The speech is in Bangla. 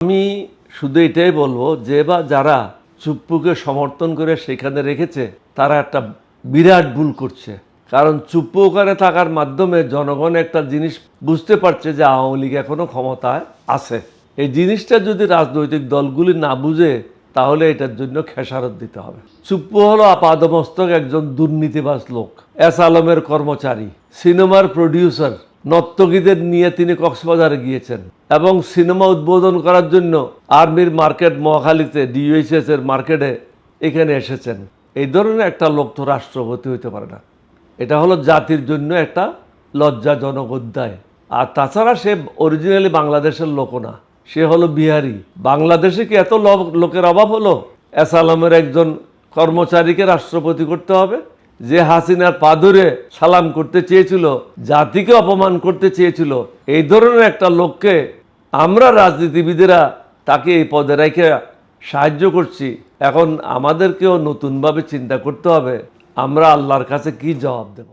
আমি শুধু এটাই বলব, যে বা যারা চুপ্পুকে সমর্থন করে সেখানে রেখেছে, তারা একটা বিরাট ভুল করছে। কারণ চুপ্পু ওখানে থাকার মাধ্যমে জনগণ একটা জিনিস বুঝতে পারছে যে আওয়ামী লীগ এখনও ক্ষমতায় আছে। এই জিনিসটা যদি রাজনৈতিক দলগুলি না বুঝে, তাহলে এটার জন্য খেসারত দিতে হবে। চুপ্পু হলো আপাদমস্তক একজন দুর্নীতিবাজ লোক, এস আলমের কর্মচারী, সিনেমার প্রডিউসার নর্তকীদের নিয়ে তিনি কক্সবাজারে গিয়েছেন এবং সিনেমা উদ্বোধন করার জন্য আর্মির মার্কেট মহাখালীতে ডিইউএসএস এর মার্কেটে এখানে এসেছেন। এই ধরনের একটা লোক তো রাষ্ট্রপতি হইতে পারে না। এটা হলো জাতির জন্য একটা লজ্জাজনক অধ্যায়। আর তাছাড়া সে অরিজিনালি বাংলাদেশের লোকও না। সে হলো বিহারি। বাংলাদেশে কি এত লোকের অভাব হলো? এস আলমের একজন কর্মচারীকে রাষ্ট্রপতি করতে হবে? যে হাসিনার পা ধরে সালাম করতে চেয়েছিল, জাতিকে অপমান করতে চেয়েছিল, এই ধরনের একটা লোককে আমরা রাজনীতিবিদেরা তাকে এই পদে রেখে সাহায্য করছি। এখন আমাদেরকেও নতুনভাবে চিন্তা করতে হবে, আমরা আল্লাহর কাছে কি জবাব দেব?